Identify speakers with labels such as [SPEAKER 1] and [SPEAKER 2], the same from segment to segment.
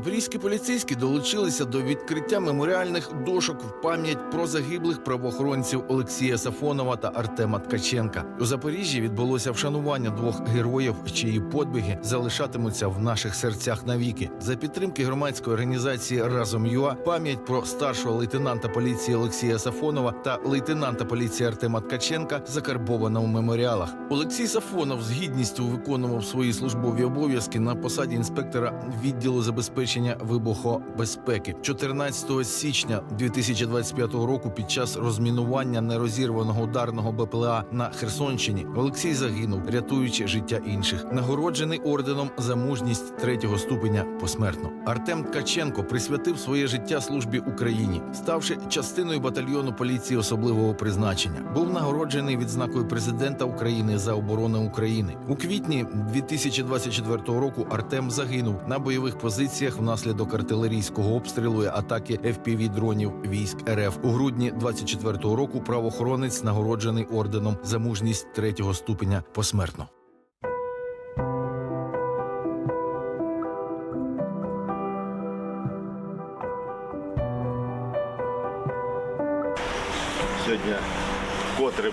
[SPEAKER 1] Запорізькі поліцейські долучилися до відкриття меморіальних дошок в пам'ять про загиблих правоохоронців Олексія Сафонова та Артема Ткаченка. У Запоріжжі відбулося вшанування двох героїв, чиї подвиги залишатимуться в наших серцях навіки. За підтримки громадської організації Разом ЮА пам'ять про старшого лейтенанта поліції Олексія Сафонова та лейтенанта поліції Артема Ткаченка закарбована у меморіалах. Олексій Сафонов з гідністю виконував свої службові обов'язки на посаді інспектора відділу забезпечення вибухобезпеки 14 січня 2025 року. Під час розмінування нерозірваного ударного БПЛА на Херсонщині Олексій загинув, рятуючи життя інших. Нагороджений орденом за мужність третього ступеня посмертно. Артем Ткаченко присвятив своє життя службі Україні, ставши частиною батальйону поліції особливого призначення. Був нагороджений відзнакою президента України за оборону України у квітні 2024 року. Артем загинув на бойових позиціях внаслідок артилерійського обстрілу і атаки fpv дронів військ РФ. У грудні 24 року правоохоронець нагороджений орденом за мужність третього ступеня посмертно.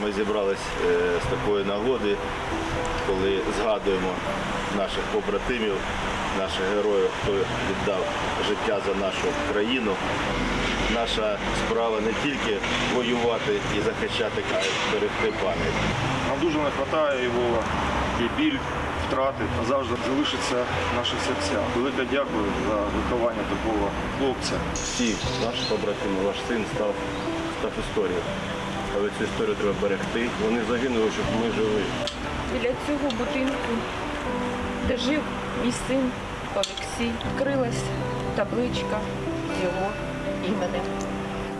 [SPEAKER 2] Ми зібрались е, з такої нагоди, коли згадуємо наших побратимів, наших героїв, хто віддав життя за нашу країну. Наша справа не тільки воювати і захищати, а й берегти пам'ять.
[SPEAKER 3] Нам дуже не вистачає його і біль, втрати завжди залишиться в наших серцях. Велике дякую за виховання такого хлопця.
[SPEAKER 2] Всі наші побратими, ваш син став, став історією. Але цю історію треба берегти. Вони загинули, щоб ми жили.
[SPEAKER 4] Біля цього будинку, де жив мій син Олексій, крилась табличка з його іменем.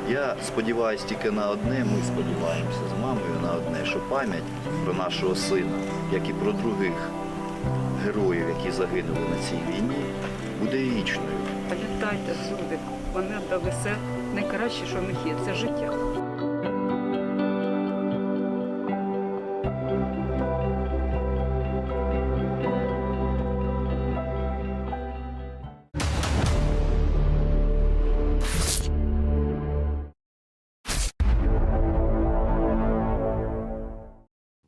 [SPEAKER 5] Я сподіваюся тільки на одне, ми сподіваємося з мамою на одне, що пам'ять про нашого сина, як і про других героїв, які загинули на цій війні, буде вічною.
[SPEAKER 6] Пам'ятайте, люди, вони дали все найкраще, що в них є, це життя.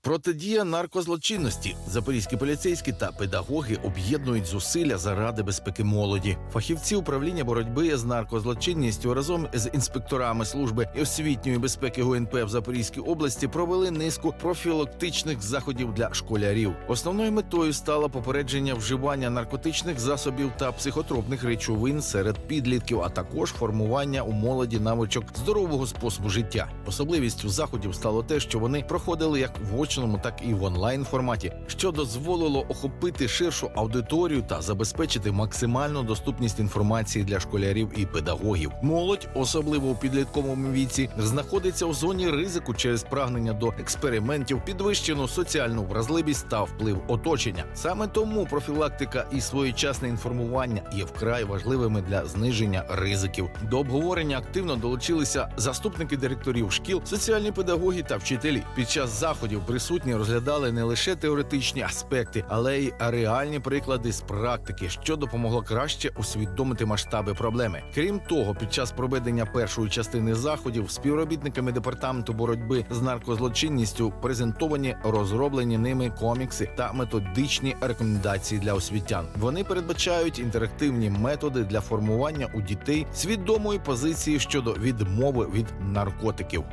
[SPEAKER 1] Протидія наркозлочинності. Запорізькі поліцейські та педагоги об'єднують зусилля заради безпеки молоді. Фахівці управління боротьби з наркозлочинністю разом з інспекторами служби освітньої безпеки ГУНП в Запорізькій області провели низку профілактичних заходів для школярів. Основною метою стало попередження вживання наркотичних засобів та психотропних речовин серед підлітків, а також формування у молоді навичок здорового способу життя. Особливістю заходів стало те, що вони проходили як в очному, так і в онлайн форматі, що дозволило охопити ширшу аудиторію та забезпечити максимальну доступність інформації для школярів і педагогів. Молодь, особливо у підлітковому віці, знаходиться у зоні ризику через прагнення до експериментів, підвищену соціальну вразливість та вплив оточення. Саме тому профілактика і своєчасне інформування є вкрай важливими для зниження ризиків. До обговорення активно долучилися заступники директорів шкіл, соціальні педагоги та вчителі. Під час заходів присутні розглядали не лише теоретичні аспекти, але й реальні приклади з практики, що допомогло краще усвідомити масштаби проблеми. Крім того, під час проведення першої частини заходів співробітниками департаменту боротьби з наркозлочинністю презентовані розроблені ними комікси та методичні рекомендації для освітян. Вони передбачають інтерактивні методи для формування у дітей свідомої позиції щодо відмови від наркотиків.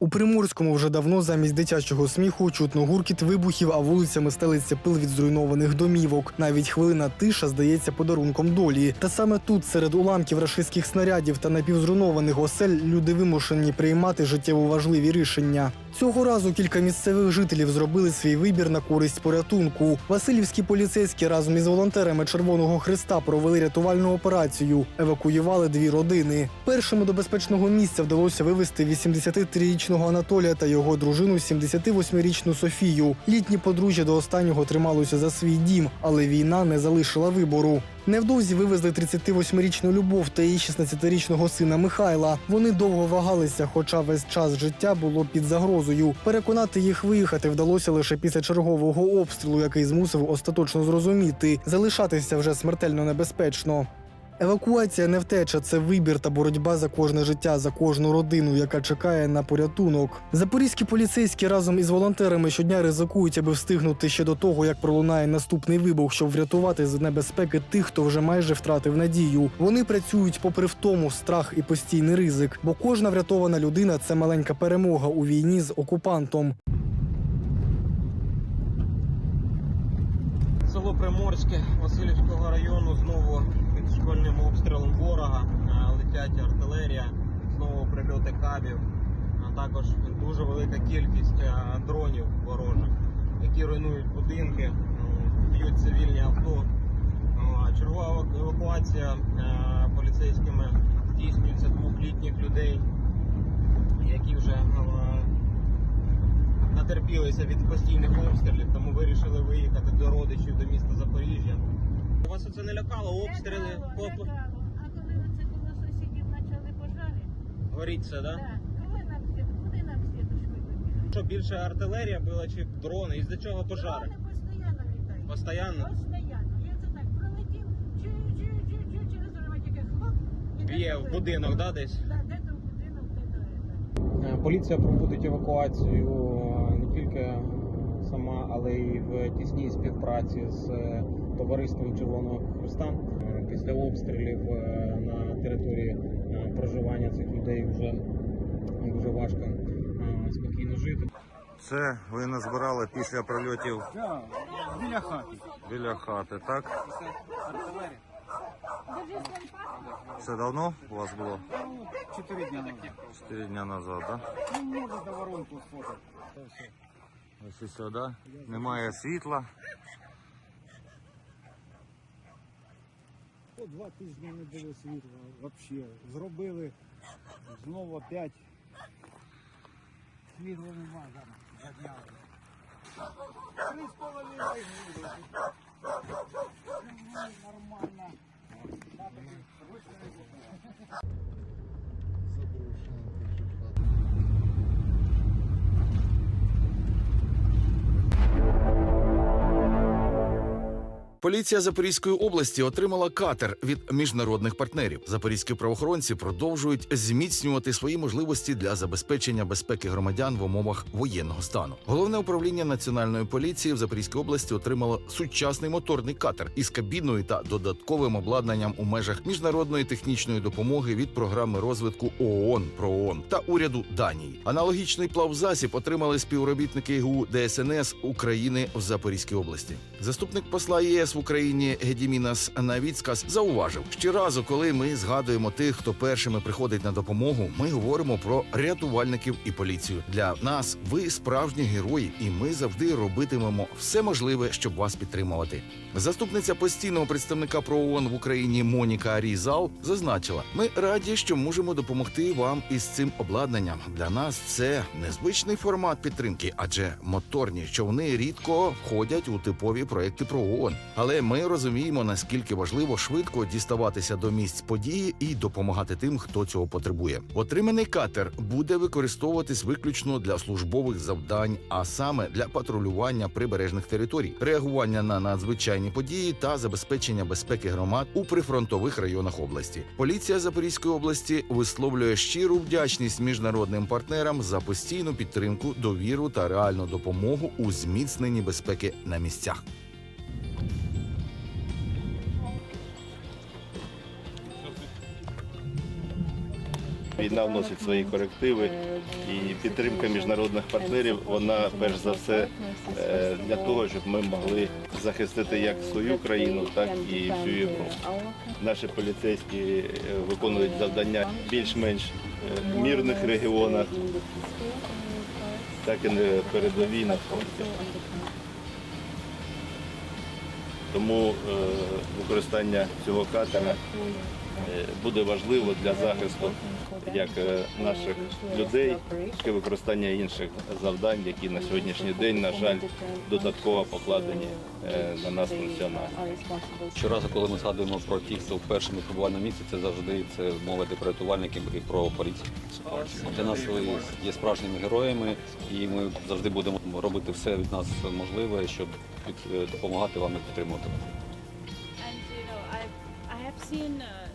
[SPEAKER 7] У Приморському вже давно замість дитячого сміху чутно гуркіт вибухів, а вулицями стелиться пил від зруйнованих домівок. Навіть хвилина тиша здається подарунком долі. Та саме тут, серед уламків рашистських снарядів та напівзруйнованих осель, люди вимушені приймати життєво важливі рішення. Цього разу кілька місцевих жителів зробили свій вибір на користь порятунку. Васильівські поліцейські разом із волонтерами Червоного Христа провели рятувальну операцію. Евакуювали дві родини. Першими до безпечного місця вдалося вивезти 83-річну 30-річного Анатолія та його дружину 78-річну Софію. Літні подружжя до останнього трималося за свій дім, але війна не залишила вибору. Невдовзі вивезли 38-річну Любов та її 16-річного сина Михайла. Вони довго вагалися, хоча весь час життя було під загрозою. Переконати їх виїхати вдалося лише після чергового обстрілу, який змусив остаточно зрозуміти, залишатися вже смертельно небезпечно. Евакуація не втеча, це вибір та боротьба за кожне життя, за кожну родину, яка чекає на порятунок. Запорізькі поліцейські разом із волонтерами щодня ризикують, аби встигнути ще до того, як пролунає наступний вибух, щоб врятувати з небезпеки тих, хто вже майже втратив надію. Вони працюють попри втому, страх і постійний ризик, бо кожна врятована людина це маленька перемога у війні з окупантом.
[SPEAKER 8] Село Приморське Васильівського району знову під обстрілом ворога Е, летять артилерія, знову прильоти кабів, а також дуже велика кількість е, дронів ворожих, які руйнують будинки, м, б'ють цивільні авто. Чергова евакуація е, поліцейськими здійснюється двох літніх людей, які вже е, натерпілися від постійних обстрілів, тому вирішили виїхати до родичів до міста Запоріжжя. Вас це не лякало? Обстріли? Поп...
[SPEAKER 9] А коли оце коло сусідів почали пожари,
[SPEAKER 8] Горіть все, да?
[SPEAKER 9] так, коли нам світ, куди нам світочкою вибігати?
[SPEAKER 8] Що більше артилерія била чи дрони? І з-за чого пожари?
[SPEAKER 9] Вони постійно літають.
[SPEAKER 8] Постоянно?
[SPEAKER 9] Постоянно. Я це так пролетів, через тільки хлоп. і
[SPEAKER 8] Б'є в будинок, да, десь?
[SPEAKER 9] Да, де то в будинок, де то це.
[SPEAKER 8] Е, Поліція проводить евакуацію е, не тільки сама, але й в тісній співпраці з е, товариством Червоного Христа. Е, Після обстрілів е, на території е, проживання цих людей вже дуже важко спокійно жити.
[SPEAKER 10] Це ви назбирали після прильотів
[SPEAKER 3] Біля хати.
[SPEAKER 10] біля хати, так? Це давно у вас було?
[SPEAKER 3] Чотири дні назад.
[SPEAKER 10] Чотири дня назад, так?
[SPEAKER 3] Ну, може, до воронку сфотати.
[SPEAKER 10] Ось і сюди. Немає світла.
[SPEAKER 11] По два тижні не було світла взагалі. Зробили знову опять. Світло нема зараз. Три з половиною години. Ну, Нормально. Надо виставити.
[SPEAKER 1] Поліція Запорізької області отримала катер від міжнародних партнерів. Запорізькі правоохоронці продовжують зміцнювати свої можливості для забезпечення безпеки громадян в умовах воєнного стану. Головне управління національної поліції в Запорізькій області отримало сучасний моторний катер із кабіною та додатковим обладнанням у межах міжнародної технічної допомоги від програми розвитку ООН ПРООН та уряду Данії. Аналогічний плавзасіб отримали співробітники ГУ ДСНС України в Запорізькій області. Заступник посла ЄС в Україні Гедімінас Навіцкас зауважив, що разу, коли ми згадуємо тих, хто першими приходить на допомогу, ми говоримо про рятувальників і поліцію. Для нас ви справжні герої, і ми завжди робитимемо все можливе, щоб вас підтримувати. Заступниця постійного представника про ООН в Україні Моніка Різал зазначила: ми раді, що можемо допомогти вам із цим обладнанням. Для нас це незвичний формат підтримки, адже моторні човни рідко входять у типові проекти про ООН. Але ми розуміємо, наскільки важливо швидко діставатися до місць події і допомагати тим, хто цього потребує. Отриманий катер буде використовуватись виключно для службових завдань, а саме для патрулювання прибережних територій, реагування на надзвичайні події та забезпечення безпеки громад у прифронтових районах області. Поліція Запорізької області висловлює щиру вдячність міжнародним партнерам за постійну підтримку, довіру та реальну допомогу у зміцненні безпеки на місцях.
[SPEAKER 2] Війна вносить свої корективи і підтримка міжнародних партнерів, вона перш за все е, для того, щоб ми могли захистити як свою країну, так і всю Європу. Наші поліцейські е, виконують завдання більш-менш е, мирних регіонах, так і на передовій на фронті. Тому використання цього катера буде важливо для захисту як е, наших людей, так і використання інших завдань, які на сьогоднішній день, на жаль, додатково покладені е, на нас функціонально.
[SPEAKER 12] Щоразу, коли ми згадуємо про тих, хто вперше не побував на місці, це завжди це мова йде про рятувальників і про поліцію. Для нас ви є справжніми героями, і ми завжди будемо робити все від нас можливе, щоб під- допомагати вам і підтримувати вас.
[SPEAKER 9] And you know, I I have seen uh,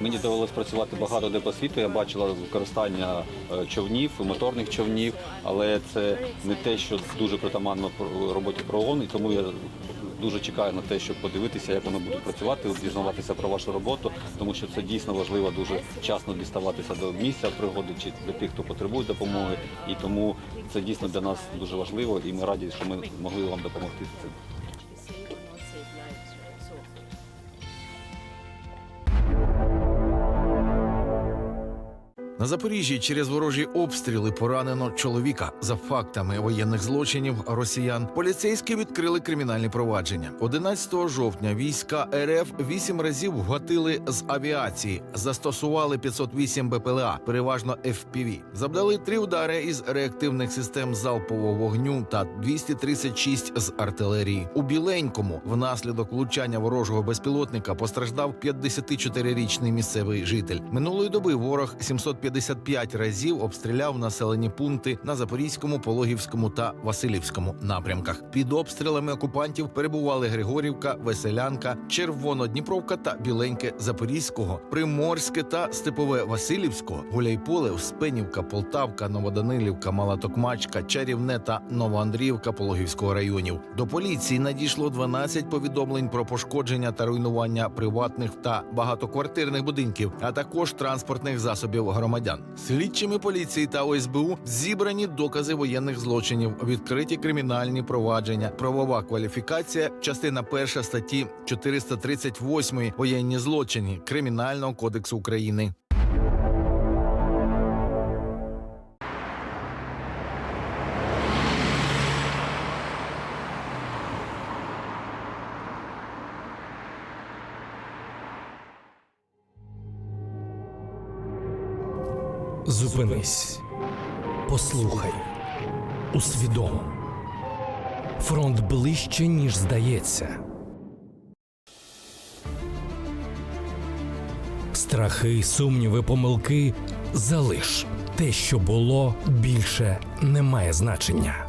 [SPEAKER 12] Мені
[SPEAKER 9] of
[SPEAKER 12] працювати багато де по світу. Я бачила використання е, човнів, моторних човнів, але це не те, що дуже притаманно роботі про ООН, і тому я дуже чекаю на те, щоб подивитися, як воно буде працювати, дізнаватися про вашу роботу, тому що це дійсно важливо дуже вчасно діставатися до місця пригоди чи для тих, хто потребує допомоги. І тому це дійсно для нас дуже важливо, і ми раді, що ми могли вам допомогти цим.
[SPEAKER 1] На Запоріжжі через ворожі обстріли поранено чоловіка. За фактами воєнних злочинів росіян поліцейські відкрили кримінальні провадження. 11 жовтня війська РФ вісім разів вгатили з авіації, застосували 508 БПЛА, переважно FPV. Завдали три удари із реактивних систем залпового вогню та 236 з артилерії. У біленькому внаслідок влучання ворожого безпілотника постраждав 54-річний місцевий житель. Минулої доби ворог 755 разів обстріляв населені пункти на Запорізькому, Пологівському та Васильівському напрямках. Під обстрілами окупантів перебували Григорівка, Веселянка, Червонодніпровка та Біленьке Запорізького, Приморське та Степове Васильівського, Гуляйполе, Успенівка, Полтавка, Новоданилівка, Малатокмачка, Чарівне та Новоандріївка Пологівського районів. До поліції надійшло 12 повідомлень про пошкодження та руйнування приватних та багатоквартирних будинків, а також транспортних засобів громадян. Слідчими поліції та ОСБУ зібрані докази воєнних злочинів, відкриті кримінальні провадження, правова кваліфікація, частина перша статті 438 воєнні злочини Кримінального кодексу України.
[SPEAKER 13] Зупинись. Послухай. Усвідом. Фронт ближче, ніж здається. Страхи, сумніви, помилки залиш. Те, що було, більше не має значення.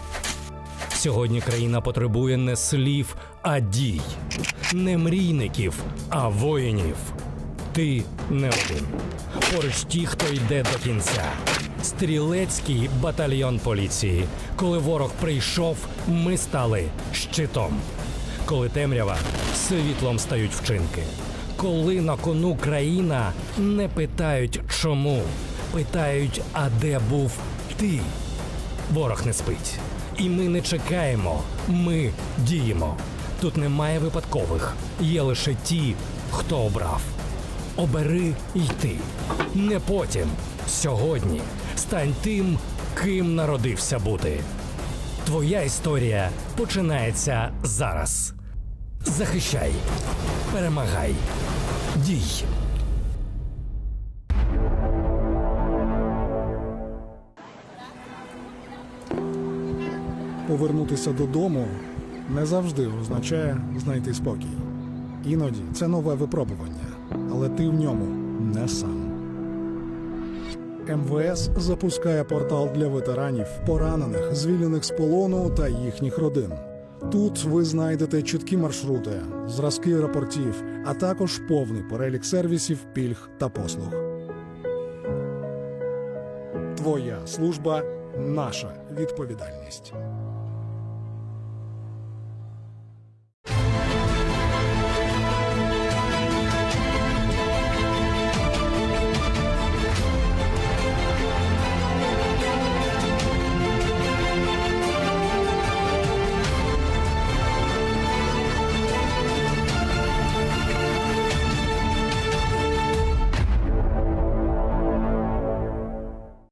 [SPEAKER 13] Сьогодні країна потребує не слів, а дій, не мрійників, а воїнів. Ти не один. Поруч ті, хто йде до кінця. Стрілецький батальйон поліції. Коли ворог прийшов, ми стали щитом. Коли темрява, світлом стають вчинки. Коли на кону країна не питають чому, питають, а де був ти. Ворог не спить. І ми не чекаємо, ми діємо. Тут немає випадкових, є лише ті, хто обрав. Обери йти. Не потім. Сьогодні. Стань тим, ким народився бути. Твоя історія починається зараз. Захищай. Перемагай. Дій.
[SPEAKER 11] Повернутися додому не завжди означає знайти спокій. Іноді це нове випробування, але ти в ньому не сам. МВС запускає портал для ветеранів, поранених, звільнених з полону та їхніх родин. Тут ви знайдете чіткі маршрути, зразки рапортів, а також повний перелік сервісів, пільг та послуг. Твоя служба наша відповідальність.